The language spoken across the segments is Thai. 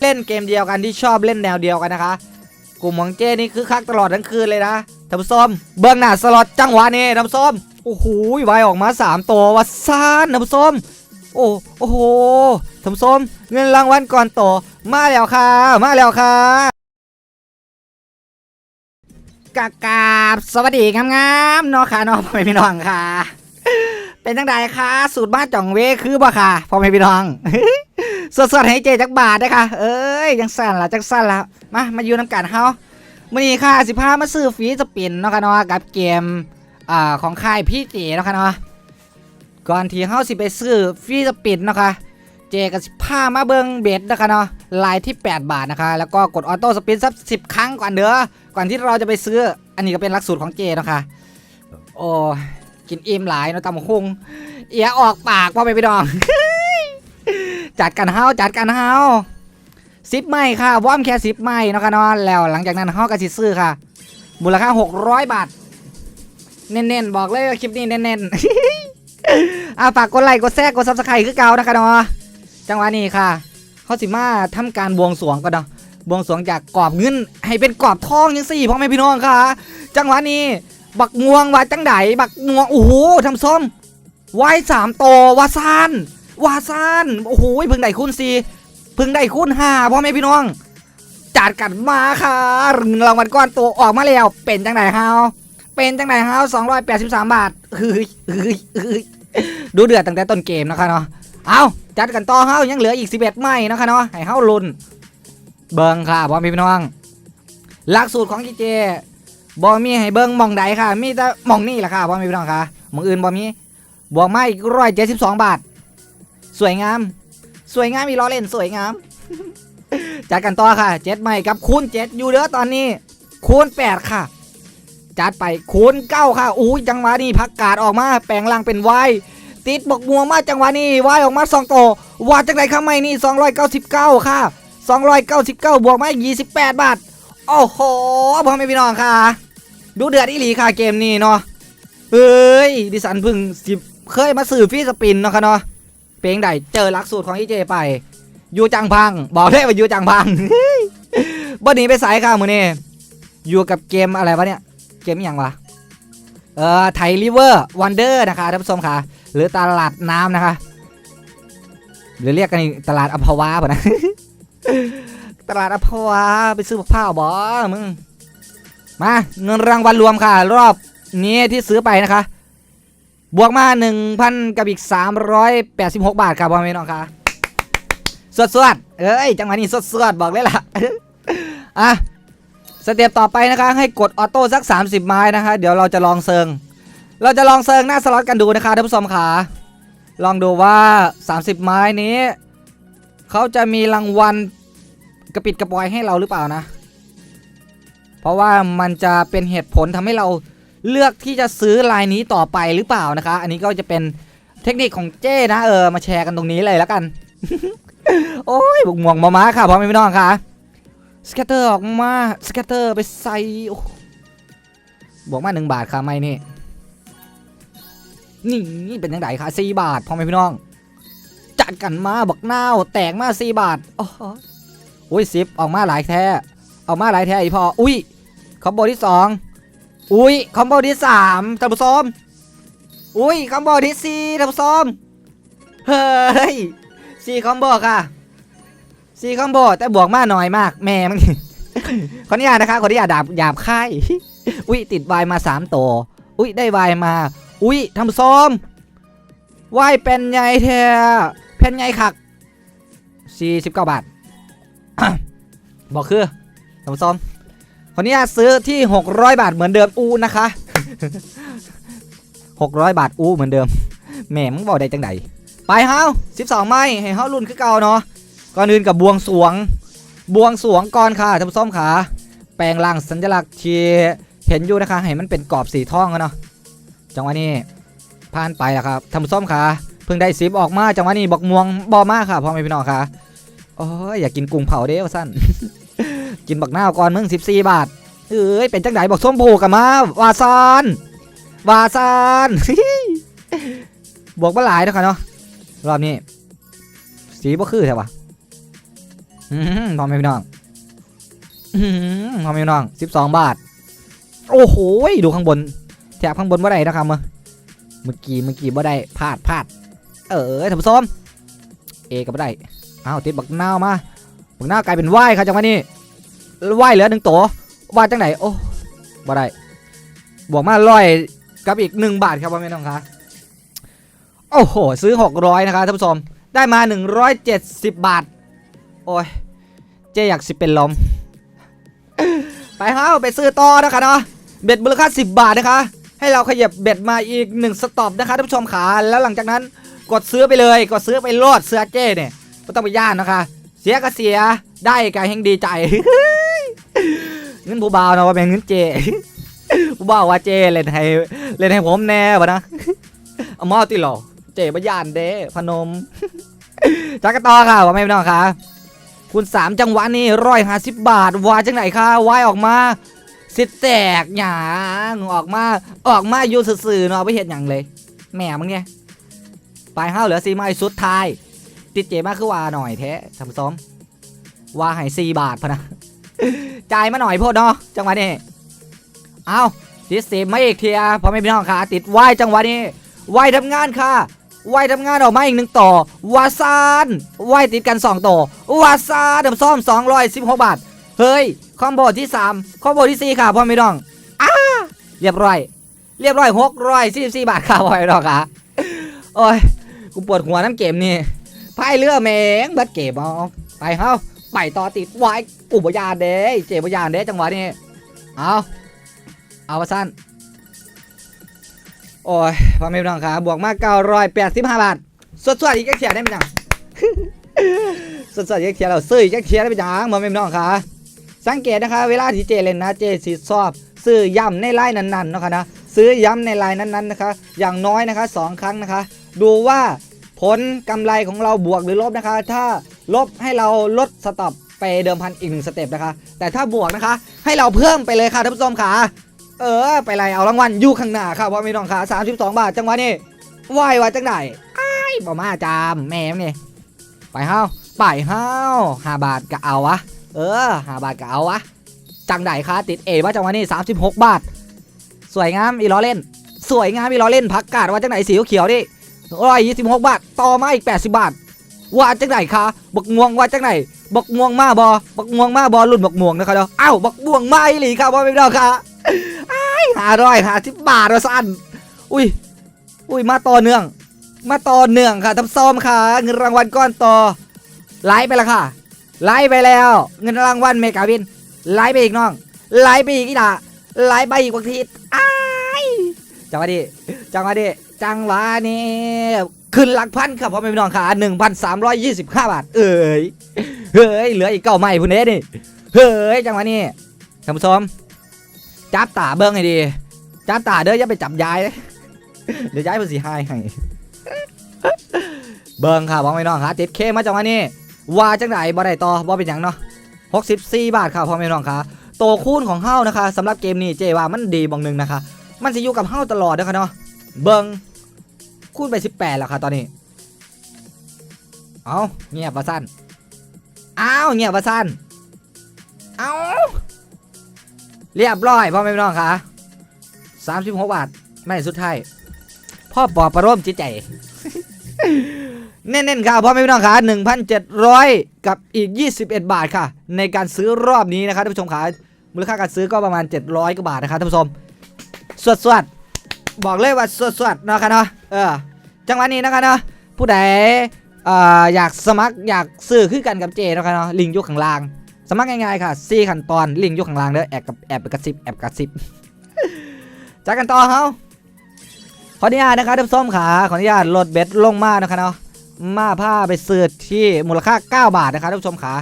เล่นเกมเดียวกันที่ชอบเล่นแนวเดียวกันนะคะ กลุ่มของเจนี่คือคักตลอดทั้งคืนเลยนะท่านผู้ชมเบื้องหน้าสล็อตจังหวะนี้ท่านผู้ชมโอ้โหไวออกมาสามตัววัดซ่านท่านผู้ชมโอ้โอ้โหท่านผู้ชมเงินรางวัลก่อนโตมาแล้วค่ะ มาแล้วค่ะกากาบสวัสดีงามๆเนาะค่ะเนาะพ่อแม่พี่น้องค่ะ เป็นจังไดคะสูตรบ้านจ่องเวคือบ่ค่ะพ่อแม่พี่น้อง สดๆให้เจจักบาทเด้ค่ะเอ้ยจังสั่นละจังสั่นละมามาอยู่น้ำกันเฮามื้อนี้ค่ะสิพามาซื้อฟีสปินเนาะค่ะเนาะกับเกมอ่าของค่ายพี่เจเนาะค่ะเนาะก่อนที่เฮาสิไปซื้อฟีสปินเนาะค่ะเจก็สิพามาเบิ่งเบ็ดเนาะค่ะเนาะลายที่ 8 บาทนะคะ แล้วก็กดออโต้สปินสัก10ครั้งก่อนเด้อก่อนที่เราจะไปซื้อ อันนี้ก็เป็นหลักสูตรของเจเนาะค่ะโอ้กินอิ่มหลายเนาะตำบักคุงเอียออกปากพ่อไปพี่น้อง จัดกันเฮาจัดกันเฮาซิปไม่ค่ะวอมแค่ซิปไม่เนะคะนาะแล้วหลังจากนั้นเฮาก็สิซื้อค่ะ มูลค่า600บาทเน้นๆบอกเลยว่าคลิปนี้เน้นๆอะฝากกดไลค์กดแชร์กดซับสไครต์คือเก่านะคะนาะจังหวะนี้ค่ะเขาสิมาทำการบวงสรวงก่อนเนาะบวงสรวงจากกรอบเงินให้เป็นกรอบทองยังสี่พ่อแม่พี่น้องค่ะ จังหวะนี้ บักงวงว่าจังไดบักงวงโอ้โหทำส้อมไว้สามโตววาซาน วาซานโอ้โหเพิ่งได้คูณสี่เพิ่งได้คูณห้าพ่อแม่พี่น้อง จัดกันมาค่ะรางวัลก้อนโตออกมาแล้ว เป็นจังไดฮาวเป็นจังไดฮาวสองร้อยแปดสิบสามบาทเฮ้ยเฮ้ยเฮ้ยดูเดือดตั้งแต่ต้นเกมนะคะเนาะเอาจัดกันต่อเฮายังเหลืออีกสิบเอ็ดไม้นะคะเนาะให้เฮาลุนเบิงค่ะพ่อแม่พี่น้องหลักสูตรของกีเจบอมีให้เบิงมองใดค่ะ มีแต่มองนี่แหละค่ะพ่อแม่พี่น้องค่ะมองอื่นบอมีบวกมาอีกร้อยเจ็ดสิบสองบาท สวยงาม สวยงามมีล้อเล่นสวยงามจัดกันต่อค่ะเจ็ดใหม่กับคูณเจ็ดอยู่เด้อตอนนี้คูณแปดค่ะ จัดไปคูณเก้าค่ะอุ้ยจังหวะนี้พักกาดออกมาแปลงร่างเป็นวายติดบกม่วมาจังหวะนี้วายออกมาสองโตวาดจังไรข้างไม่นี่สองร้อยเก้าสิบเก้าค่ะสองร้อยเก้าสิบเก้าบวกมายี่สิบแปดบาทโอ้โหพ่อแม่พี่น้องค่ะ ดูเดือดอีหลีค่ะเกมนี้เนาะเฮ้ยดิฉันพิ่งสิเคยมาสื่อฟีสปินเนาะค่ะเนาะ เพลงใดเจอหลักสูตรของอีเจไปอยู่จังพัง บอกได้ว่าอยู่จังพังบ่หนีไปสายค่ะมือนี่อยู่กับเกมอะไรวะเนี่ย เกมอย่างวะเอ่อไทยริเวอร์วันเดอร์นะคะท่านผู้ชมค่ะหรือตลาดน้ำนะคะ หรือเรียกกันตลาดอัมพวาป่ะนะตลาดอัมพวาไปซื้อผ้าบอมึงมาเงินรางวัลรวมค่ะ รอบนี้ที่ซื้อไปนะคะ บวกมา 1,000 กับอีก 386 บาทครับพ่อแม่น้องค่ะสวดสวดเอ้ย จังหวะนี้สวดสวดบอกเลยล่ะ อะ สเต็ปต่อไปนะคะ ให้กดออโต้สัก 30 ไม้นะคะ เดี๋ยวเราจะลองเซิง เราจะลองเซิงหน้าสล็อตกันดูนะคะท่านผู้ชมค่ะ ลองดูว่า 30 ไม้นี้ เขาจะมีรางวัลกระปิดกระปอยให้เราหรือเปล่านะ เพราะว่ามันจะเป็นเหตุผลทำให้เรา เลือกที่จะซื้อลายนี้ต่อไปหรือเปล่านะคะ อันนี้ก็จะเป็นเทคนิคของเจ้นะเออมาแชร์กันตรงนี้เลยแล้วกัน โอ้ยบุกหมวงมาม้าค่ะพ่อแม่พี่น้องค่ะสแกตเตอร์ออกมาสแกตเตอร์ไปใส่โอ้บวกมาหนึ่งบาทค่ะไม่นี่นี่เป็นยังไงค่ะสี่บาทพ่อแม่พี่น้อง จัดกันมาบักนาแตกมาสี่บาทโอ้โหอุ้ยสิบออกมาหลายแท้ออกมาหลายแท้อีพออุ้ยคอมโบที่สอง อุ้ยคอมโบที่สามท่านผู้ชมอุ้ยคอมโบที่สี่ท่านผู้ชมเฮ้ยสี่คอมโบค่ะสี่คอมโบแต่บวกมาหน่อยมากแม่มันขออนุญาตนะคะขออนุญาตดาบหยาบค่ายอุ้ยติดวายมาสามตัวอุ้ยได้วายมา อุ้ยทำซ้อมวายเป็นไงแท้แผ่นไงคัก49บาทบอกคือทำซ้อม คนนี้ซื้อที่ 600 บาทเหมือนเดิมอูนะคะ 600 บาทอูเหมือนเดิมแหม่มึงบอกได้จังไดไปเฮา12 ไม้ให้เฮารุ่นคือเก่าเนาะก่อนอื่นกับบวงสวง บวงสวงก่อนค่ะท่านผู้ชมขาแปลงร่างสัญลักษณ์ที่เห็นอยู่นะคะให้มันเป็นกรอบสีทองอะเนาะจังหวะนี้ผ่านไปแล้วครับทำส้มขาเพิ่งได้ซิปออกมาจังหวะนี้บอกม่วงบอมากค่ะพ่อแม่พี่น้องค่ะโอ้ยอยากกินกุ้งเผาเด้วสั้น กินบักหน้าวก่อนมึง14 บาท เอ้ยเป็นจังไดบอกส้มโพกันมาวาซานวาซานบวกมาหลายแล้วค่ะเนาะรอบนี้ สีบ่คือใช่ปะอืมพอไหมพี่น้องอืมพอไหมพี่น้องสิบสองบาท โอ้โหดูข้างบนแถบข้างบนว่าไรนะครับเมื่อเมื่อกี้เมื่อกี้ว่ได้พลาดพลาด เออท่านผู้ชมเอก็บ่ได้อ้าวติดบักนาวมาบักนาวกลายเป็นว่ายครับจังหวะนี้ ว่ายเหลือหนึ่งตัวว่ายจังไหนโอ้บ่ได้บวกมาร้อยกับอีกหนึ่งบาทครับพ่อแม่น้องครับโอ้โหซื้อหกร้อยนะครับท่านผู้ชมได้มาหนึ่งร้อยเจ็ดสิบบาท โอ้ยเจ๊อยากสิเป็นลมไปเฮ้าไปซื้อต่อนะคะเนาะเบ็ดมูลค่า10บบาทนะคะ ให้เราขยับเบ็ดมาอีกหนึ่งสต็อปนะคะท่านผู้ชมขาแล้วหลังจากนั้นกดซื้อไปเลยกดซื้อไปโลดเสื้อเจ้เนี่ยไม่ต้องไปย่านนะคะ เสียก็เสียได้ก็แห่งดีใจ เงินผู้บ่าวนะว่าเป็นเงินเจผู้บ่าวว่าเจเล่นให้เล่นให้ผมแน่วะนะเอามอติหรอเจบ่ย่านเด้พนมจักกะต่อค่ะว่าไม่น้องค่ะคุณสามจังหวะนี้ร้อยห้าสิบบาทวาจังไหนค่ะวายออกมาสิแตกหยางออกมาออกมาอยู่สื่อๆเนาะไม่เห็นอย่างเลยแหม่มึงเนี่ยปลายห้าวเหลือสี่ไม้สุดท้าย ติดเจมากคือว่าหน่อยแท้ทำซ้อมว่าให้สี่บาทพะนะ จ่ายมาหน่อยโพดเนาะจังหวะนี้เอาติดเสีไม่อีกเทียพอไม่พี่น้องค่ะติดไหวจังหวะนี้ไหวทำงานค่ะไหวทำงานออกมาอีกหนึ่งต่อวาซานไหวติดกันสองต่อวาซานทำซ้อมสองร้อยสิบหกบาทเฮ้ยคอมโบที่สามคอมโบที่สี่ค่ะพ่อไม่น้องอ้าเรียบร้อย เรียบร้อยหกร้อยสี่สิบสี่บาทค่ะพ่อไม่น้องค่ะโอ้ยกูปวดหัวน้ำเกมนี่พายเรือแมงบัดเกมเอาไปเฮา ไปต่อติดไว้กูบยานเด้เจ็บยานเด้จังหวะนี้เอาเอาว่าสั้นโอ้ยพ่อแม่พี่น้องครับบวกมาก985 บาทสดๆอีกแค่เขียได้ไหมจังสดๆอีกแค่เขียเราซื้ออีกแค่เขียได้ไหมจังพ่อแม่พี่น้องครับสังเกตนะคะเวลาที่เจเล่นนะเจสีชอบซื้อย้ำในไลน์นั้นๆเนะคะนะซื้อย้ำในไลน์นั้นๆนะคะ อย่างน้อยนะคะสองครั้งนะคะ ดูว่า ผลกำไรของเราบวกหรือลบนะคะ ถ้าลบให้เราลดสต็อปไปเดิมพันอีกหนึ่งสเต็ปนะคะ แต่ถ้าบวกนะคะ ให้เราเพิ่มไปเลยค่ะท่านผู้ชมค่ะเออ ไปเลยเอารางวัลอยู่ข้างหน้าค่ะเพราะมีน้องค่ะ32บาทจังหวะนี้ไหวว่าจังไหนอ้บ่มาจามแม่มนี่ไปเฮาไปเฮาห้าบาทก็เอาวะเออห้าบาทก็เอาวะจังไดคะติดเอว่าจังหวะนี้36บาท สวยงามอีล้อเล่น สวยงามอีล้อเล่นพักกาดว่าจังไหนสีเขียวดิ ร้อยยี่สิบหกบาท ต่อมาอีกแปดสิบบาท ว่าจังไหนคะบักม่วงว่าจังไหนบักม่วงมาบอบักม่วงมาบอรุ่นบักม่วงนะคะเด้ออ้าวบักม่วงมาอีหลีค่ะบอไม่ได้ค่ะไอ้ห้าร้อยห้าสิบบาทว่าสั้นอุ้ยอุ้ยมาต่อเนื่อง มาต่อเนื่องค่ะทำซ้อมค่ะ เงินรางวัลก้อนต่อไลฟ์ไปแล้วค่ะ ไลฟ์ไปแล้ว เงินรางวัลเมกาวิน ไลฟ์ไปอีกน้อง ไลฟ์ไปอีกอีด่าไลฟ์ไปอีกบางทีอ้ายจังหวะดีจังหวะดี จังหวะนี้ขึ้นหลักพันครับพ่อแม่พี่น้องค่ะหนึ่งพันสามร้อยยี่สิบห้าบาท เอ้ยเฮ้ยเหลืออีกเก้าไม้พุ่นเด้นี่เฮ้ยจังหวะนี้ท่านผู้ชมจับตาเบิ้งให้ดีจับตาเด้ออย่าไปจับยายเดี๋ยวยายมันสีหายให้เบิ้งค่ะพ่อแม่พี่น้องค่ะติดเคมาจังหวะนี้ว่าจังไหนบ่ได้ต่อบ่เป็นหยังเนาะ64บสี่บาทค่ะพ่อแม่พี่น้องค่ะโตวคูณของเฮานะคะสำหรับเกมนี้เจว่ามันดีบางหนึ่งนะคะ มันจะอยู่กับเฮาตลอดนะคะเนาะ เบิงคูณไป 18 แล้วค่ะตอนนี้ เอาเงียบว่าสั้นเอาวเงียบว่าสั้นเอาเรียบร้อยพ่อแม่พี่น้องค่ะ36บาทไม่สุดท้ายพ่อปอบประโลมจิตใจเน้นๆค่ะพ่อแม่พี่น้องค่ะ1,700 กับอีก 21 บาทค่ะ ในการซื้อรอบนี้นะคะท่านผู้ชมค่ะมูลค่าการซื้อก็ประมาณ 700กว่าบาทนะคะท่านผู้ชม สวดสวด บอกเลยว่าสวดสวดๆนะคะเนาะเออจังหวะนี้นะคะเนาะผู้ใดเอ่ออยากสมัครอยากซื้อคือกันกับเจนะคะเนาะลิงอยู่ข้างล่าง สมัครง่ายๆค่ะ4ขั้นตอนลิงอยู่ข้างล่างเด้อแอบกับแอบกระซิบแอบกระซิบจากกันต่อเฮาขออนุญาตนะคะท่านผู้ชมค่ะขออนุญาตลดเบ็ดลงมานะคะเนาะมาผ้าไปซื้อที่มูลค่า 9 บาทนะครับท่านผู้ชมขา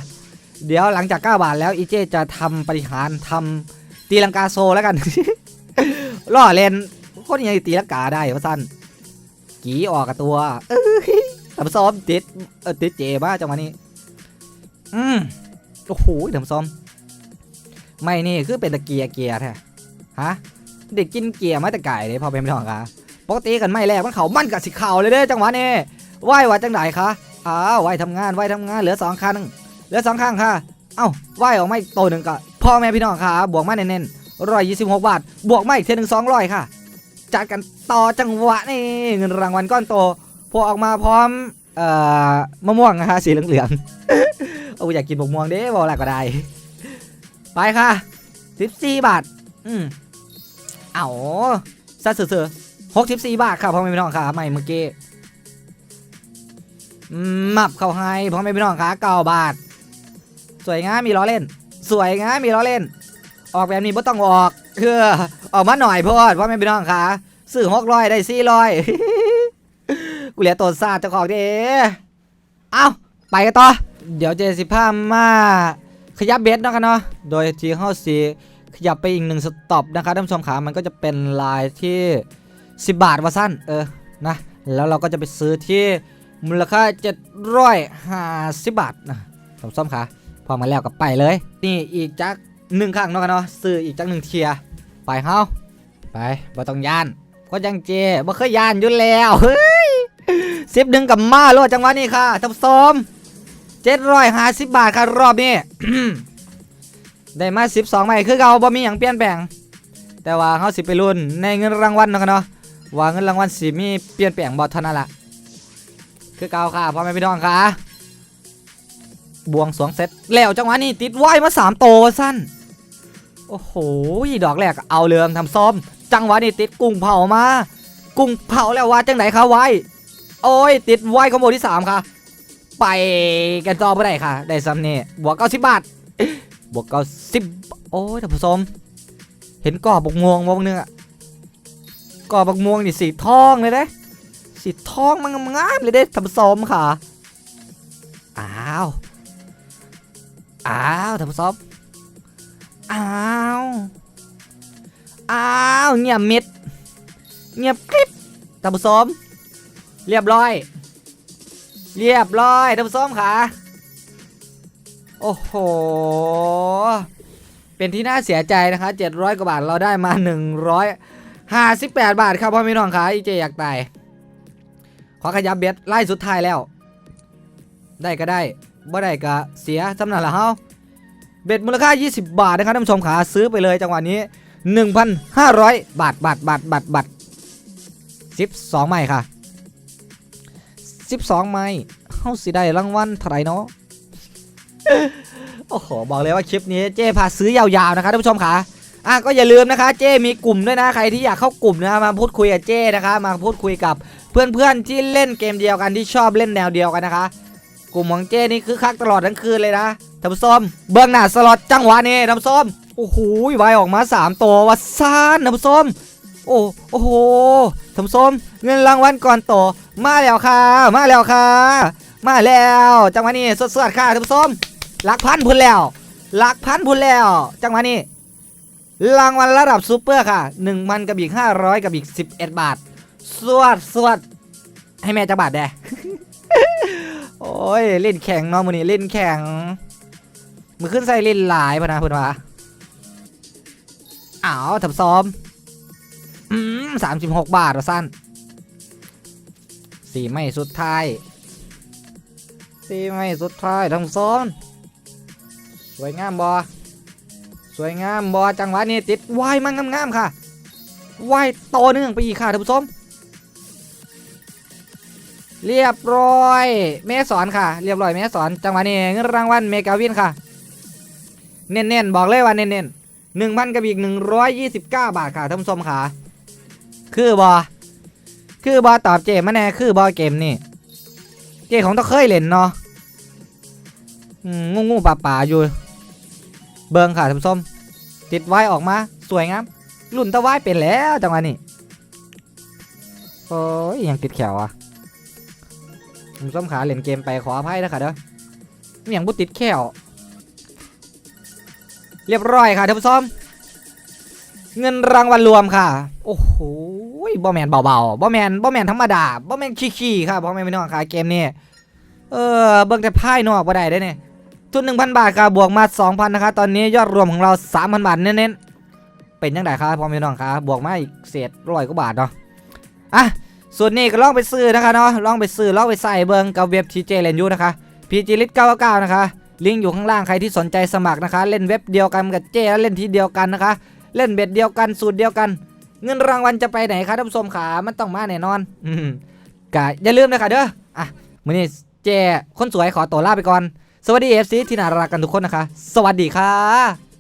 เดี๋ยวหลังจาก 9 บาทแล้วอีเจจะทำปฏิหารทำตีลังกาโซแล้วกันล่อเลน คนยังตีลังกาได้วะสั้นกีออกกับตัวเอ้ยทำซ้อมติดเออติดเจบ้าจังหวะนี้ อืมโอ้โหทำซ้อม ไม่นี่คือเป็นตะเกียร์เกียร์แท้ฮะเด็กกินเกียร์มาแต่ไก่เลยพอเป็นไม่ต้องค่ะปกติกันไม่แรกมันเขามันกับสิเข่าเลยเด้จังหวะนี้ไหวว่าจังไหนคะอ้าวไหวทำงานไหวทำงานเหลือสองคันเหลือสองข้างค่ะ เอ้าว่ายออกไมาอีกตัวหนึ่งก็พ่อแม่พี่น้องค่ะบวกมาเน้นๆร้อยยี่สิบหกบาท บวกมาอีกเท่หนึ่งสองร้อยค่ะ จัดกันต่อจังหวะนี่เงินรางวัลก้อนโตพอออกมาพร้อมเอ่อมะม่วงนะคะสีเหลืองๆโอ้อยากกินมะม่วงเด้บอกแล้วก็ได้ ไปค่ะสิบสี่บาท อืมเอาซะเสือหกสิบสี่บาทค่ะพ่อแม่พี่น้องค่ะใหม่เมื่อกี้มมับเข้าให้พ่อแม่พี่น้องค่ะเก้าบาท สวยงามมีล้อเล่น สวยงามมีล้อเล่น ออกแบบนี้บ่ต้องออกคือออกมาหน่อยพอดพ่อแม่พี่น้องค่ะซื้อหกร้อยได้สี่ร้อยกูเหลือตัวซาดเจ้าของเด้เอาไปกันต่อ เดี๋ยวเจสิพามาขยับเบสเนาะกันเนาะโดยที่เฮาสีขยับไปอีกหนึ่งสต็อปนะคะท่านผู้ชมขามันก็จะเป็นลายที่ 10 บาทว่าสั้นเออนะแล้วเราก็จะไปซื้อที่มูลค่า750บาทนะท่านผู้ชมขาพอมาแล้วก็ไปเลย นี่อีกจัก หนึ่งครั้งเนาะกันเนาะซื้ออีกจักหนึ่งเทียไปเฮาไปบ่ต้องย่านก็จังเจบ่เคยย่านอยู่แล้วเฮ้ยสิบดึงกับมาโลดจังหวะนี้ค่ะท่านผู้ชมเจ็ดร้อยห้าสิบบาทครับรอบนี้ได้มาสิบสองใหม่คือเกาบ่มีอย่างเปลี่ยนแปลง แต่ว่าเขาสิไปรุ่นในเงินรางวัลเนาะครับเนาะว่าเงินรางวัลสิมีเปลี่ยนแปลงบ่เท่านั้นละคือเก่าค่ะพ่อแม่พี่น้องค่ะบวงสรวงเสร็จแล้วจังหวะนี้ติดไหวมาสามโตสั้น โอ้โหดอกแรกเอาเรื่องทำซ้อม จังหวะนี้ติดกุ้งเผามา กุ้งเผาแล้วว่าจังไหนคะไว้ โอ้ย ติดไหวคอมโบที่สามค่ะ ไปกันต่อไม่ได้ค่ะ ได้ซ้ำนี่บวกเก้าสิบบาท บวกเก้าสิบโอ้ยท่านผู้ชมเห็นก่อบกม่วงวงเนื้อก่อบกม่วงนี่สีทองเลยเด้สีทองมันงามเลยเด้ท่านผู้ชมค่ะ อ้าว อ้าวท่านผู้ชม อ้าวอ้าวเงียบมิดเงียบกริบท่านผู้ชมเรียบร้อย เรียบร้อยท่านผู้ชมค่ะโอ้โห เป็นที่น่าเสียใจนะคะ700 กว่าบาทเราได้มา 158 บาทครับพ่อพี่น้องค่ะอีเจอยากตายขอขยับเบ็ดไล่สุดท้ายแล้ว ได้ก็ได้บ่ได้ก็เสียสำนักละเฮา เบ็ดมูลค่า 20 บาทนะครับท่านผู้ชมขาซื้อไปเลยจังหวะนี้ 1,500 บาทบาทบาทบาทบาท12ใหม่ค่ะ 12 ไม้เฮาสิได้รางวัลเท่าไหร่เนาะโอ้โหบอกเลยว่าคลิปนี้เจ้พาซื้อยาวๆนะคะท่านผู้ชมค่ะอะก็อย่าลืมนะคะเจ้มีกลุ่มด้วยนะใครที่อยากเข้ากลุ่มนะมาพูดคุยกับเจ้นะคะ มาพูดคุยกับเพื่อนๆที่เล่นเกมเดียวกันที่ชอบเล่นแนวเดียวกันนะคะ กลุ่มของเจ้นี่คือคักตลอดทั้งคืนเลยนะ ท่านผู้ชมเบื้องหน้าสล็อตจังหวะนี้ท่านผู้ชมโอ้โหวายออกมาสามตัววัดซานท่านผู้ชมโอ้โอ้โหท่านผู้ชมเงินรางวัลก่อนโตมาแล้วค่ะ มาแล้วค่ะ มาแล้ว จังหวะนี้สดๆค่ะท่านผู้ชมหลักพันพุ่นแล้วหลักพันพุ่นแล้ว จังหวะนี้รางวัลระดับซูเปอร์ค่ะหนึ่งพันกับอีกห้าร้อยกับอีกสิบเอ็ดบาท สวดสวดให้แม่จักบาทแดโอ้ยเล่นแข่งเนาะมือนี้เล่นแข่ง มือขึ้นใส่เล่นหลายพะนะเพื่อนวะอ้าวทับซ้อมอืมสามสิบหกบาทวะสั้นสี่ไม่สุดท้ายสี่ไม่สุดท้ายทับซ้อมสวยงามบอสวยงามบอจังหวะนี้ติดวายมันงามๆค่ะวายต่อเนื่องไปอีกค่ะท่านผู้ชมเรียบร้อย แม่สอนค่ะ เรียบร้อยแม่สอน จังหวะนี้เงินรางวัลเมกาวินค่ะ เน้นๆ บอกเลยว่าเน้นๆหนึ่งพันกับอีกหนึ่งร้อยยี่สิบเก้าบาทค่ะท่านผู้ชมค่ะคือบอคือบอตอบเจมาแน่คือบอเกมนี่เจของต้องเคยเล่นเนาะงูงูป่าป่าอยู่ เบิงค่ะท่านผู้ชมติดไว้ออกมา สวยงามรุ่นตะไว้เป็นแล้วจังหวะนี้โอ้ยยังติดแขวอะผมส้มขาเล่นเกมไปขออภัยนะคะเด้อเมียงบุติดแค่ว เรียบร้อยค่ะท่านผู้ชมเงินรางวัลรวมค่ะ โอ้โหบอแมนเบาๆบอแมนบอแมนธรรมดาบอแมนขี้ๆค่ะบอแมนไม่นองค่ะเกมนี้เออเบิ่งแต่ไพ่นอกบ่ได้ได้เนี่ยทุน1,000บาทค่ะบวกมา2,000นะคะ ตอนนี้ยอดรวมของเรา3,000บาทเน้นๆเป็นยังไงครับพ่อแม่น้องค่ะบวกมาอีกเศษร้อยกว่าบาทเนาะอะส่วนนี้ก็ลองไปซื้อนะคะเนาะลองไปซื้อลองไปใส่เบิงกับเว็บทีเจเลนยูนะคะพีจีลิทเก้าเก้านะคะ ลิงก์อยู่ข้างล่างใครที่สนใจสมัครนะคะ เล่นเว็บเดียวกันกับเจ้แล้วเล่นที่เดียวกันนะคะ เล่นเบ็ดเดียวกันสูตรเดียวกัน เงินรางวัลจะไปไหนคะท่านผู้ชมขามันต้องมาแน่นอน อืมกะอย่าลืมนะคะเด้ออะมื้อนี้เจ้คนสวยขอตัวลาไปก่อน สวัสดีเอฟซีที่น่ารักกันทุกคนนะคะ สวัสดีค่ะ